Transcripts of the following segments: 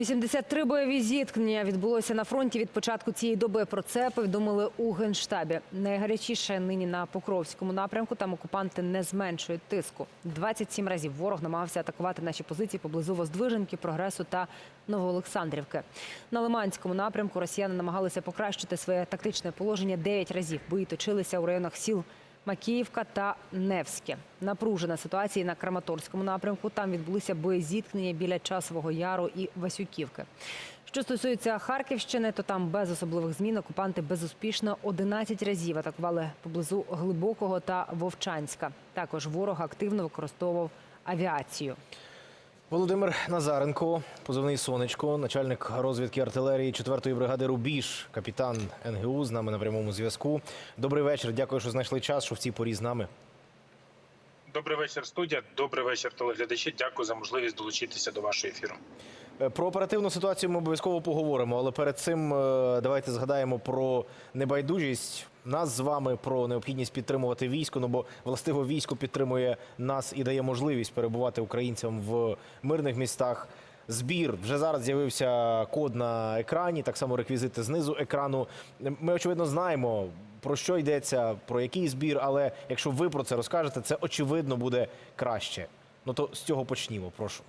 83 бойові зіткнення відбулося на фронті від початку цієї доби. Про це повідомили у генштабі. Найгарячіше нині на Покровському напрямку. Там окупанти не зменшують тиску. 27 разів ворог намагався атакувати наші позиції поблизу Воздвиженки, Прогресу та Новоолександрівки. На Лиманському напрямку росіяни намагалися покращити своє тактичне положення 9 разів. Бої точилися у районах сіл Макіївка та Невське. Напружена ситуація на Краматорському напрямку. Там відбулися боєзіткнення біля Часового Яру і Васюківки. Що стосується Харківщини, то там без особливих змін окупанти безуспішно 11 разів атакували поблизу Глибокого та Вовчанська. Також ворог активно використовував авіацію. Володимир Назаренко, позивний сонечко, начальник розвідки артилерії 4-ї бригади Рубіж, капітан НГУ з нами на прямому зв'язку. Добрий вечір. Дякую, що знайшли час, що в цій порі з нами. Добрий вечір, студія. Добрий вечір, телеглядачі. Дякую за можливість долучитися до вашого ефіру. Е, Про оперативну ситуацію ми обов'язково поговоримо, але перед цим е, давайте згадаємо про небайдужість нас з вами, про необхідність підтримувати військо. Ну бо властиво військо підтримує нас і дає можливість перебувати українцям в мирних містах. Збір вже зараз з'явився код на екрані, так само реквізити знизу екрану. Ми очевидно знаємо про що йдеться, про який збір, але якщо ви про це розкажете, це очевидно буде краще. Ну то з цього почнімо. Прошу.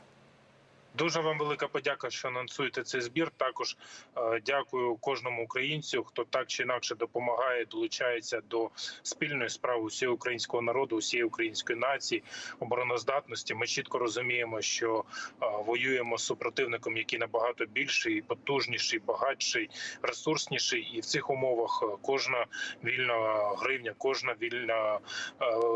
Дуже вам велика подяка, що анонсуєте цей збір. Також е, дякую кожному українцю, хто так чи інакше допомагає, долучається до спільної справи усього українського народу, усієї української нації, обороноздатності. Ми чітко розуміємо, що е, воюємо з супротивником, який набагато більший, потужніший, багатший, ресурсніший. І в цих умовах е, кожна вільна гривня, кожна вільна,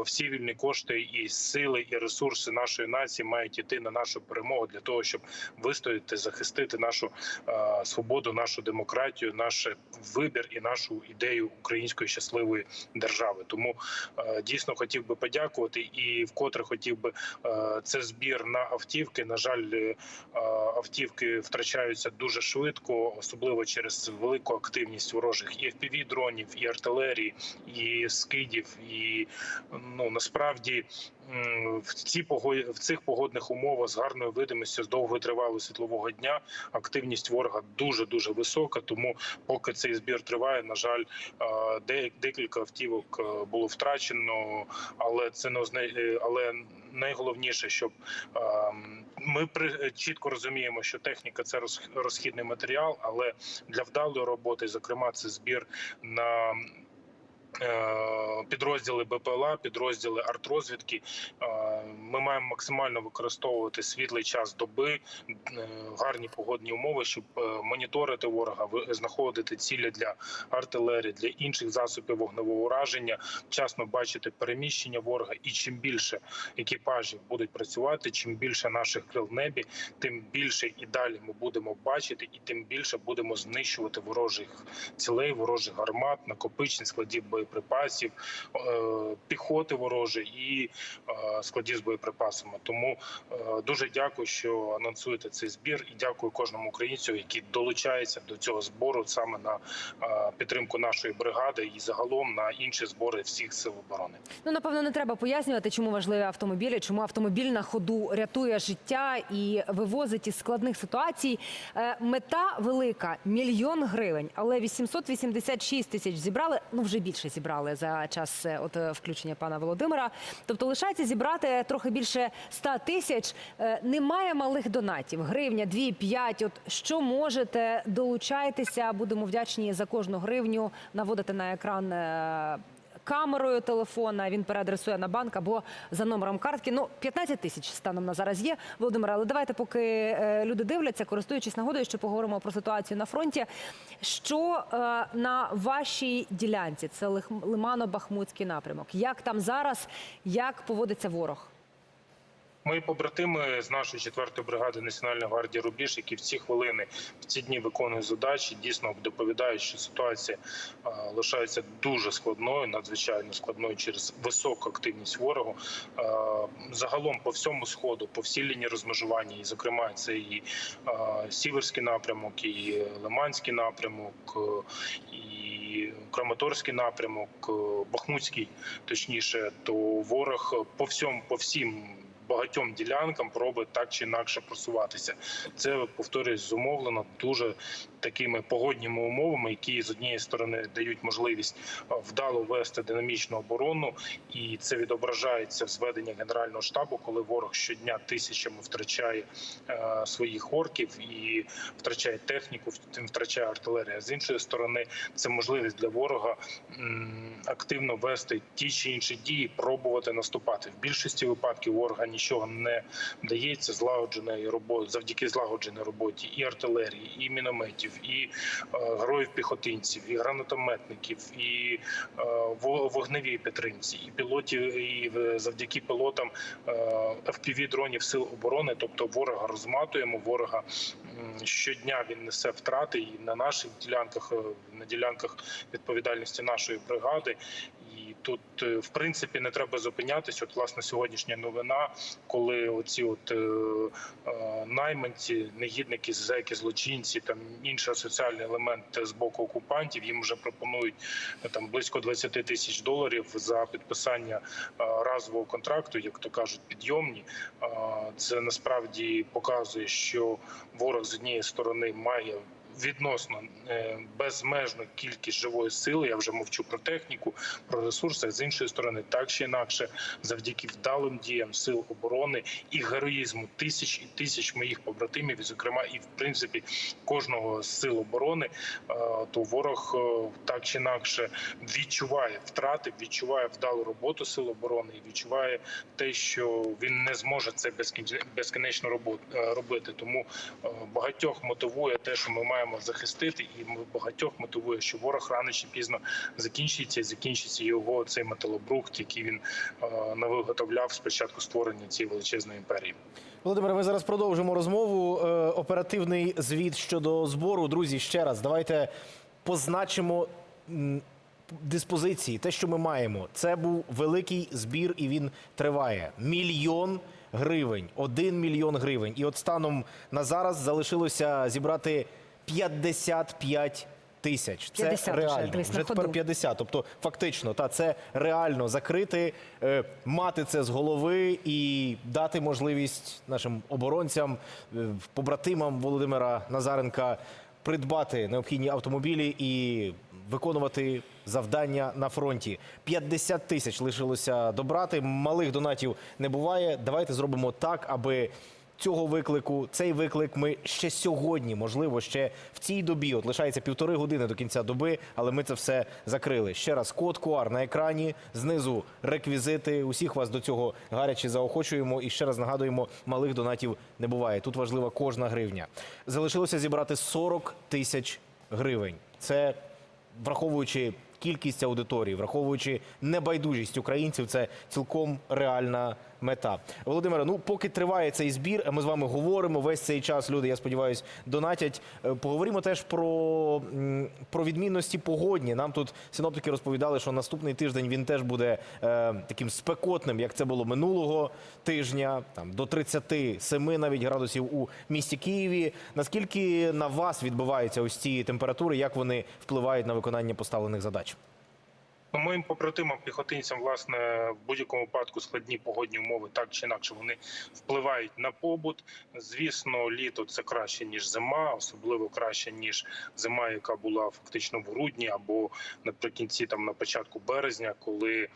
всі вільні кошти і сили, і ресурси нашої нації мають іти на нашу перемогу для того, щоб вистояти, захистити нашу е, свободу, нашу демократію, наш вибір і нашу ідею української щасливої держави. Тому е, дійсно хотів би подякувати і вкотре хотів би е, це збір на автівки. На жаль, е, автівки втрачаються дуже швидко, особливо через велику активність ворожих і fpv дронів, і артилерії, і скидів. І ну насправді в ці в цих погодних умовах з гарною видимістю з довготривалого світлового дня активність ворога дуже дуже висока. Тому поки цей збір триває, на жаль, де- декілька автівок е, було втрачено, але це не е, але найголовніше, щоб ми при чітко розуміємо, що техніка це роз- розхідний матеріал, але для вдалої роботи, зокрема, це збір на підрозділи БПЛА, підрозділи артрозвідки. Ми маємо максимально використовувати світлий час доби, е, гарні погодні умови, щоб е, моніторити ворога, знаходити цілі для артилерії, для інших засобів вогневого ураження, вчасно бачити переміщення ворога. І чим більше екіпажів будуть працювати, чим більше наших крил в небі, тим більше і далі ми будемо бачити, і тим більше будемо знищувати ворожих цілей, ворожих гармат, накопичень, складів боєприпасів, е, піхоти ворожої і складів з боєприпасами. Тому е, дуже дякую, що анонсуєте цей збір, і дякую кожному українцю, який долучається до цього збору саме на е, підтримку нашої бригади і загалом на інші збори всіх сил оборони. Ну напевно не треба пояснювати, чому важливі автомобілі, чому автомобіль на ходу рятує життя і вивозить із складних ситуацій. Е, Мета велика мільйон гривень, але 886 тисяч зібрали. Ну вже більше зібрали за час от включення пана Володимира. Тобто лишається зібрати трохи більше 100 тисяч. Е, Немає малих донатів. Гривня, дві, п'ять. От що можете долучайтеся. Будемо вдячні за кожну гривню. Наводити на екран. е, камерою телефона, він переадресує на банк або за номером картки. Ну, 15 тисяч станом на зараз є. Володимире, але давайте, поки е, люди дивляться, користуючись нагодою, що поговоримо про ситуацію на фронті. Що е, на вашій ділянці? Це Лимано-Бахмутський напрямок. Як там зараз, як поводиться ворог? Мої побратими з нашої 4-ї бригади Національної гвардії Рубіж, які в ці хвилини в ці дні виконують задачі, дійсно доповідають, що ситуація лишається дуже складною, надзвичайно складною через високу активність ворогу. Загалом по всьому сходу, по всій лінії розмежування, і зокрема це і сіверський напрямок, і Лиманський напрямок, е, і Краматорський напрямок, е, Бахмутський, точніше, то ворог по всьому, по всім багатьом ділянкам пробує так чи інакше просуватися. Це повторюсь, зумовлено дуже такими погодніми умовами, які з однієї сторони дають можливість е, вдало вести динамічну оборону, і це відображається в зведенні генерального штабу, коли ворог щодня тисячами втрачає е, своїх орків і втрачає техніку, втрачає артилерія. З іншої сторони, це можливість для ворога м, активно вести ті чи інші дії, пробувати наступати. В більшості випадків ворога нічого не вдається злагодженої роботи завдяки злагодженій роботі і артилерії, і мінометів, і е, героїв піхотинців, і гранатометників, і е, вогневій підтримці, і пілотів, і завдяки пілотам е, fpv дронів сил оборони, тобто ворога розматуємо, ворога щодня він несе втрати і на наших ділянках, на ділянках відповідальності нашої бригади. Тут, е, в принципі, не треба зупинятись. От власне сьогоднішня новина, коли оці от е, е, найманці, негідники, зеки, злочинці, там інший соціальний елемент з боку окупантів, їм вже пропонують там близько 20 тисяч доларів за підписання разового контракту, як то кажуть, підйомні. Це насправді показує, що ворог з однієї сторони має відносно е, безмежну кількість живої сили. Я вже мовчу про техніку, про ресурси. З іншої сторони, так чи інакше, завдяки вдалим діям сил оборони і героїзму тисяч і тисяч моїх побратимів, і, зокрема, і в принципі кожного з сил оборони, е, то ворог е, так чи інакше відчуває втрати, відчуває вдалу роботу сил оборони і відчуває те, що він не зможе це безкін- безкінечно робити. Тому багатьох мотивує те, що ми маємо захистити, і м- багатьох мотивує, що ворог рано чи пізно закінчиться, і закінчиться його цей металобрухт, який він е, навиготовляв спочатку створення цієї величезної імперії. Володимире, ми зараз продовжимо розмову. Е, Оперативний звіт щодо збору. Друзі, ще раз давайте позначимо диспозиції. Те, що ми маємо, це був великий збір, і він триває. Мільйон гривень, один мільйон гривень. І от станом на зараз залишилося зібрати 55 тисяч. Це 50 реально. на Вже тепер ходу. 50. Тобто, фактично, та це реально закрити, е, мати це з голови і дати можливість нашим оборонцям, е, побратимам Володимира Назаренка придбати необхідні автомобілі і виконувати завдання на фронті. 50 тисяч лишилося добрати. Малих донатів не буває. Давайте зробимо так, аби цього виклику, цей виклик ми ще сьогодні, можливо, ще в цій добі. От лишається півтори години до кінця доби, але ми це все закрили. Ще раз код QR на екрані, знизу реквізити. Усіх вас до цього гаряче заохочуємо. І ще раз нагадуємо, малих донатів не буває. Тут важлива кожна гривня. Залишилося зібрати 40 тисяч гривень. Це враховуючи кількість аудиторії, враховуючи небайдужість українців, це цілком реальна мета. Володимире, ну поки триває цей збір, ми з вами говоримо весь цей час. Люди, я сподіваюся, донатять. Е, Поговоримо теж про, про відмінності погодні. Нам тут синоптики розповідали, що наступний тиждень він теж буде е, таким спекотним, як це було минулого тижня, там до 37 навіть градусів у місті Києві. Наскільки на вас відбуваються ось ці температури? Як вони впливають на виконання поставлених задач? Ну, моїм побратимам, піхотинцям, власне, в будь-якому випадку складні погодні умови, так чи інакше, вони впливають на побут. Звісно, літо це краще ніж зима, особливо краще ніж зима, яка була фактично в грудні або наприкінці, там на початку березня, коли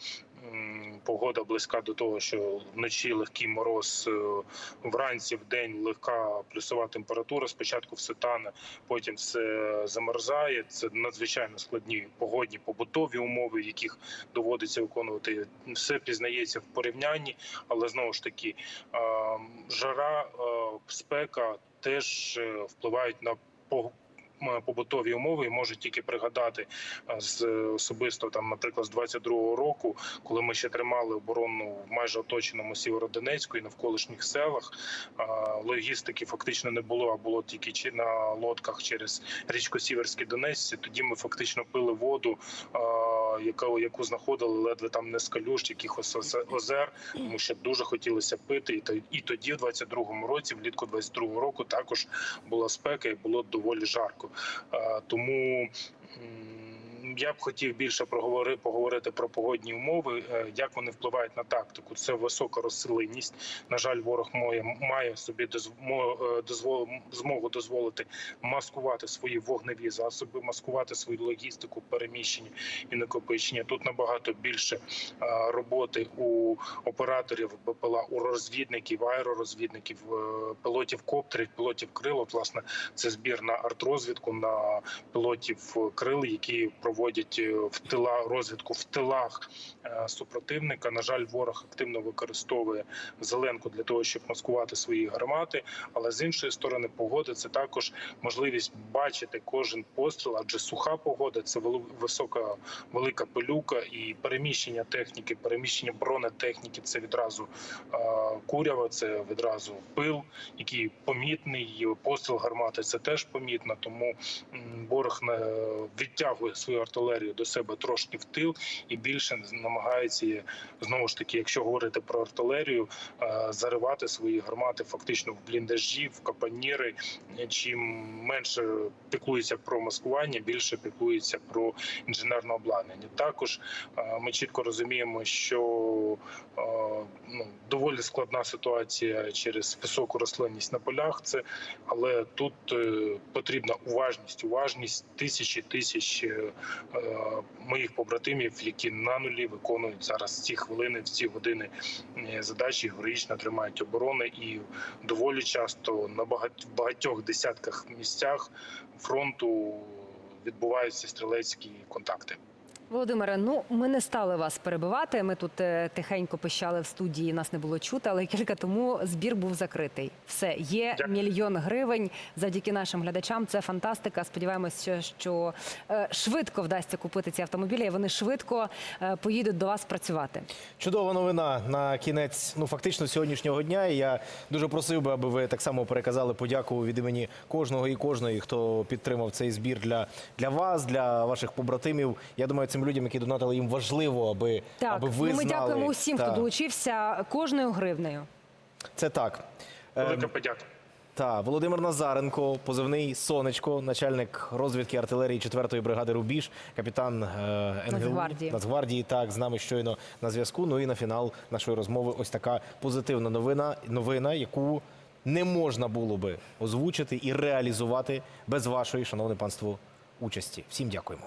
погода близька до того, що вночі легкий мороз, е, вранці в день легка плюсова температура. Спочатку все тане, потім все замерзає. Це надзвичайно складні погодні побутові умови, в яких доводиться виконувати. Все пізнається в порівнянні, але знову ж таки е, жара, е, спека теж е, впливають на побутові умови і можу тільки пригадати е, з особисто там, наприклад, з 22-го року, коли ми ще тримали оборону в майже оточеному Сєвєродонецьку і навколишніх селах. е, Логістики фактично не було, а було тільки чи на лодках через річку Сіверський Донець. Тоді ми фактично пили воду, е, яку, яку знаходили ледве там не з калюш, якихось озер, тому що дуже хотілося пити. І, і тоді, в 22-му році, влітку 22-го року, також була спека і було доволі жарко. Тому я б хотів більше проговорити поговорити про погодні умови, е, як вони впливають на тактику. Це висока розсиленість. На жаль, ворог має, має собі е, дозвол, змогу дозволити маскувати свої вогневі засоби, маскувати свою логістику, переміщення і накопичення. Тут набагато більше е, роботи у операторів БПЛА, у розвідників, аеророзвідників, пілотів коптерів, пілотів крил. От, власне, це збір на артрозвідку, на пілотів крил, які проводять е, в тила розвідку в тилах е, супротивника. На жаль, ворог активно використовує зеленку для того, щоб маскувати свої гармати. Але з іншої сторони, погода це також можливість бачити кожен постріл, адже суха погода це висока велика пилюка і переміщення техніки, переміщення бронетехніки. Це відразу е, курява, це відразу пил, який помітний. Постріл гармати це теж помітно. Тому ворог не відтягує свою артилерію до себе трошки в тил і більше намагається знову ж таки, якщо говорити про артилерію, е, заривати свої гармати фактично в бліндажі, в капаніри. Чим менше піклується про маскування, більше піклується про інженерне обладнання. Також е, ми чітко розуміємо, що е, ну, доволі складна ситуація через високу рослинність на полях. Це але тут потрібна уважність, уважність тисячі тисяч моїх побратимів, які на нулі виконують зараз ці хвилини, в ці години е, задачі, героїчно тримають оборони і доволі часто на багатьох десятках місцях фронту відбуваються стрілецькі контакти. Володимире, ну ми не стали вас перебивати. Ми тут е, тихенько пищали в студії, нас не було чути, але кілька тому збір був закритий. Все є Дякую. мільйон гривень завдяки нашим глядачам. Це фантастика. Сподіваємося, що е, швидко вдасться купити ці автомобілі. і Вони швидко е, поїдуть до вас працювати. Чудова новина на кінець, ну фактично сьогоднішнього дня. І я дуже просив би, аби ви так само переказали подяку від імені кожного і кожної, хто підтримав цей збір для, для вас, для ваших побратимів. Я думаю, цим людям, які донатили, їм важливо, аби, Так, аби ви ну, ми знали. дякуємо усім, Та, хто долучився кожною гривнею. Це так. Велика Ем, подяка. Та Володимир Назаренко, позивний сонечко, начальник розвідки артилерії 4-ї бригади Рубіж, капітан е, НГУ Нацгвардії. Нацгвардії. Так з нами щойно на зв'язку. Ну і на фінал нашої розмови ось така позитивна новина, новина, яку не можна було би озвучити і реалізувати без вашої, шановне панство, участі. Всім дякуємо.